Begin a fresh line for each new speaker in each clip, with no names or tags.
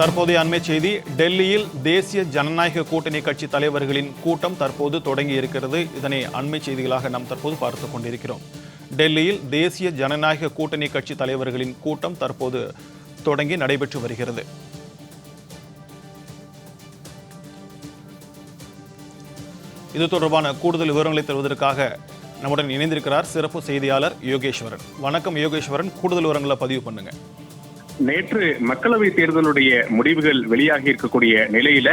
தற்போதைய அண்மை செய்தி டெல்லியில் தேசிய ஜனநாயக கூட்டணி கட்சி தலைவர்களின் கூட்டம் தற்போது தொடங்கி இருக்கிறது. இதனை அண்மை செய்திகளாக நாம் தற்போது பார்த்து கொண்டிருக்கிறோம். டெல்லியில் தேசிய ஜனநாயக கூட்டணி கட்சி தலைவர்களின் கூட்டம் தற்போது தொடங்கி நடைபெற்று வருகிறது. இது தொடர்பான கூடுதல் விவரங்களை தருவதற்காக நம்முடன் இணைந்திருக்கிறார் சிறப்பு செய்தியாளர் யோகேஸ்வரன். வணக்கம் யோகேஸ்வரன். கூடுதல் விவரங்களை பதிவு பண்ணுங்க.
நேற்று மக்களவை தேர்தலுடைய முடிவுகள் வெளியாகி இருக்கக்கூடிய நிலையில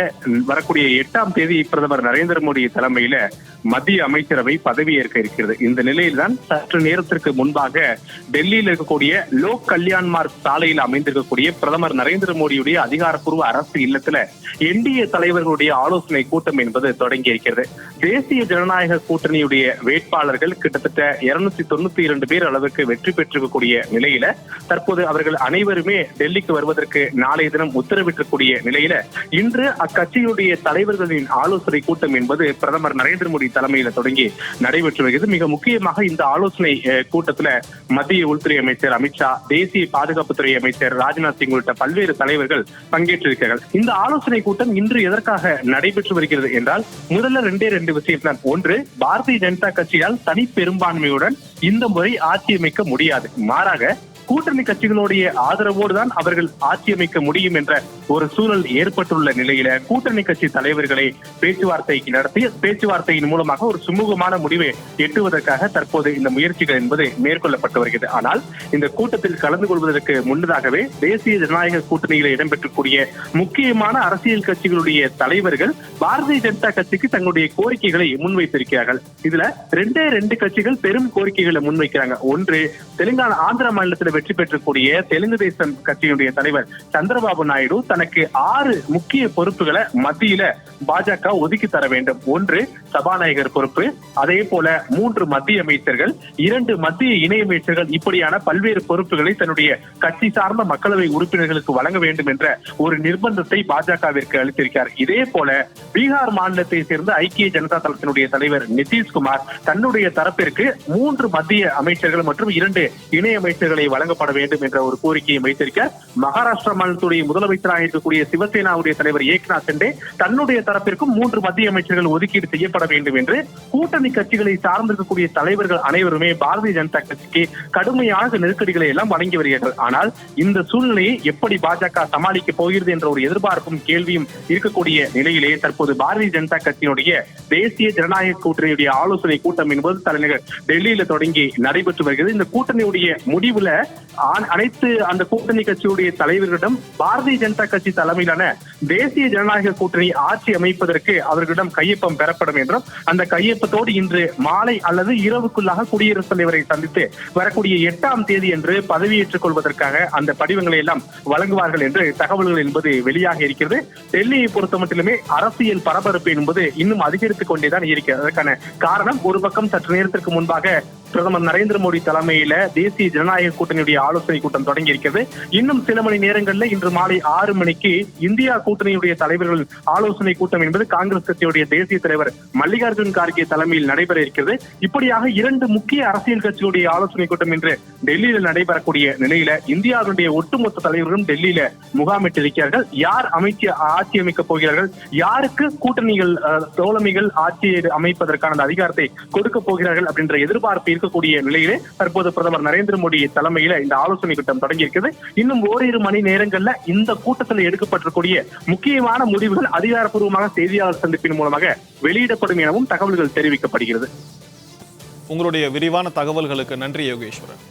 வரக்கூடிய எட்டாம் தேதி பிரதமர் நரேந்திர மோடி தலைமையில மத்திய அமைச்சரவை பதவியேற்க இருக்கிறது. இந்த நிலையில்தான் சற்று நேரத்திற்கு முன்பாக டெல்லியில் இருக்கக்கூடிய லோக் கல்யாண் மார்க் சாலையில் அமைந்திருக்கக்கூடிய பிரதமர் நரேந்திர மோடியுடைய அதிகாரப்பூர்வ அரசு இல்லத்துல என்டிஏ தலைவர்களுடைய ஆலோசனை கூட்டம் என்பது தொடங்கி இருக்கிறது. தேசிய ஜனநாயக கூட்டணியுடைய வேட்பாளர்கள் கிட்டத்தட்ட இருநூத்தி தொண்ணூத்தி இரண்டு பேர் அளவுக்கு வெற்றி பெற்றிருக்கக்கூடிய நிலையில தற்போது அவர்கள் அனைவருமே மட்டுமே டெல்லிக்கு வருவதற்கு நாளைய தினம் உத்தரவிட்டிருக்கூடிய நிலையில இன்று அக்கட்சியுடைய தலைவர்களின் ஆலோசனை கூட்டம் என்பது பிரதமர் நரேந்திர மோடி தலைமையில தொடங்கி நடைபெற்று வருகிறது. மிக முக்கியமாக இந்த ஆலோசனை கூட்டத்துல மத்திய உள்துறை அமைச்சர் அமித்ஷா தேசிய பாதுகாப்புத்துறை அமைச்சர் ராஜ்நாத் சிங் உள்ளிட்ட பல்வேறு தலைவர்கள் பங்கேற்றிருக்கிறார்கள். இந்த ஆலோசனை கூட்டம் இன்று எதற்காக நடைபெற்று வருகிறது என்றால் முதல்ல ரெண்டே ரெண்டு விஷயம் தான் ஒன்று பாரதிய ஜனதா கட்சியால் தனி பெரும்பான்மையுடன் இந்த முறை ஆட்சி அமைக்க முடியாது. மாறாக கூட்டணி கட்சிகளுடைய ஆதரவோடு தான் அவர்கள் ஆட்சி அமைக்க முடியும் என்ற ஒரு சூழல் ஏற்பட்டுள்ள நிலையில கூட்டணி கட்சி தலைவர்களை பேச்சுவார்த்தைக்கு நடத்தி பேச்சுவார்த்தையின் மூலமாக ஒரு சுமூகமான முடிவை எட்டுவதற்காக தற்போது இந்த முயற்சிகள் என்பது மேற்கொள்ளப்பட்டு வருகிறது. ஆனால் இந்த கூட்டத்தில் கலந்து கொள்வதற்கு முன்னதாகவே தேசிய ஜனநாயக கூட்டணியில் இடம்பெற்றக்கூடிய முக்கியமான அரசியல் கட்சிகளுடைய தலைவர்கள் பாரதிய ஜனதா கட்சிக்கு தங்களுடைய கோரிக்கைகளை முன்வைத்திருக்கிறார்கள். இதுல ரெண்டே ரெண்டு கட்சிகள் பெரும் கோரிக்கைகளை முன்வைக்கிறாங்க. ஒன்று தெலுங்கானா ஆந்திர மாநிலத்தில் வெற்றி பெற்றக்கூடிய தெலுங்கு தேசம் கட்சியினுடைய தலைவர் சந்திரபாபு நாயுடு தனக்கு ஆறு முக்கிய பொறுப்புகளை மத்தியில பாஜக ஒதுக்கி தர வேண்டும். ஒன்று சபாநாயகர் பொறுப்பு அதே போல மூன்று மத்திய அமைச்சர்கள் இரண்டு மத்திய இணையமைச்சர்கள் இப்படியான பல்வேறு பொறுப்புகளை தன்னுடைய கட்சி சார்ந்த மக்களவை உறுப்பினர்களுக்கு வழங்க வேண்டும் என்ற ஒரு நிர்பந்தத்தை பாஜகவிற்கு அளித்திருக்கிறார். இதே போல பீகார் மாநிலத்தை சேர்ந்த ஐக்கிய ஜனதா தளத்தினுடைய தலைவர் நிதிஷ்குமார் தன்னுடைய தரப்பிற்கு மூன்று மத்திய அமைச்சர்கள் மற்றும் இரண்டு இணையமைச்சர்களை வழங்க வழங்கப்பட வேண்டும் என்ற ஒரு கோரிக்கையை வைத்திருக்க மகாராஷ்டிரா மாநிலத்துடைய முதலமைச்சராக இருக்கக்கூடிய சிவசேனாவுடைய தலைவர் ஏக்நாத் சிண்டே தன்னுடைய தரப்பிற்கும் மூன்று மத்திய அமைச்சர்கள் ஒதுக்கீடு செய்யப்பட வேண்டும் என்று கூட்டணி கட்சிகளை சார்ந்திருக்கக்கூடிய தலைவர்கள் அனைவருமே பாரதிய ஜனதா கட்சிக்கு கடுமையாக நெருக்கடிகளை எல்லாம் வழங்கி வருகிறார்கள். ஆனால் இந்த சூழ்நிலையை எப்படி பாஜக சமாளிக்க போகிறது என்ற ஒரு எதிர்பார்ப்பும் கேள்வியும் இருக்கக்கூடிய நிலையிலே தற்போது பாரதிய ஜனதா கட்சியினுடைய தேசிய ஜனநாயக கூட்டணியுடைய ஆலோசனை கூட்டம் என்பது தலைநகர் டெல்லியில தொடங்கி நடைபெற்று வருகிறது. இந்த கூட்டணியுடைய முடிவுல அனைத்து அந்த கூட்டணி கட்சியுடைய தலைவர்களிடம் பாரதிய ஜனதா கட்சி தலைமையிலான தேசிய ஜனநாயக கூட்டணி ஆட்சி அமைப்பதற்கு அவர்களிடம் கையொப்பம் பெறப்படும் என்றும் அந்த கையொப்பத்தோடு இன்று மாலை அல்லது இரவுக்குள்ளாக குடியரசுத் தலைவரை சந்தித்து வரக்கூடிய எட்டாம் தேதி என்று பதவியேற்றுக் கொள்வதற்காக அந்த படிவங்களை எல்லாம் வழங்குவார்கள் என்று தகவல்கள் என்பது வெளியாக இருக்கிறது. டெல்லியை பொறுத்த மட்டிலுமே அரசியல் பரபரப்பு என்பது இன்னும் அதிகரித்துக் கொண்டேதான் இருக்கிறது. அதற்கான காரணம் ஒரு பக்கம் சற்று நேரத்திற்கு முன்பாக பிரதமர் நரேந்திர மோடி தலைமையில தேசிய ஜனநாயக கூட்டணியுடைய ஆலோசனை கூட்டம் தொடங்கி இருக்கிறது. இன்னும் சில மணி நேரங்கள்ல இன்று மாலை ஆறு மணிக்கு இந்தியா கூட்டணியுடைய தலைவர்கள் ஆலோசனை கூட்டம் என்பது காங்கிரஸ் கட்சியுடைய தேசிய தலைவர் மல்லிகார்ஜுன் கார்கே தலைமையில் நடைபெற இருக்கிறது. இப்படியாக இரண்டு முக்கிய அரசியல் கட்சியுடைய ஆலோசனை கூட்டம் இன்று டெல்லியில் நடைபெறக்கூடிய நிலையில இந்தியாவுடைய ஒட்டுமொத்த தலைவர்களும் டெல்லியில முகாமிட்டிருக்கிறார்கள் யார் அமைச்சு ஆட்சி அமைக்கப் போகிறார்கள்? யாருக்கு கூட்டணிகள் தோழமைகள் ஆட்சியை அமைப்பதற்கான அதிகாரத்தை கொடுக்க போகிறார்கள் அப்படின்ற எதிர்பார்ப்பு இருக்கக்கூடிய நிலையிலே தற்போது பிரதமர் நரேந்திர மோடி தலைமையில இந்த ஆலோசனை கூட்டம் தொடங்கி இருக்கிறது. இன்னும் ஓரிரு மணி நேரங்கள்ல இந்த கூட்டத்தில் எடுக்கப்பட்டிருக்கூடிய முக்கியமான முடிவுகள் அதிகாரப்பூர்வமாக செய்தியாளர் சந்திப்பின் மூலமாக வெளியிடப்படும் எனவும் தகவல்கள் தெரிவிக்கப்படுகிறது.
உங்களுடைய விரிவான தகவல்களுக்கு நன்றி யோகேஸ்வரன்.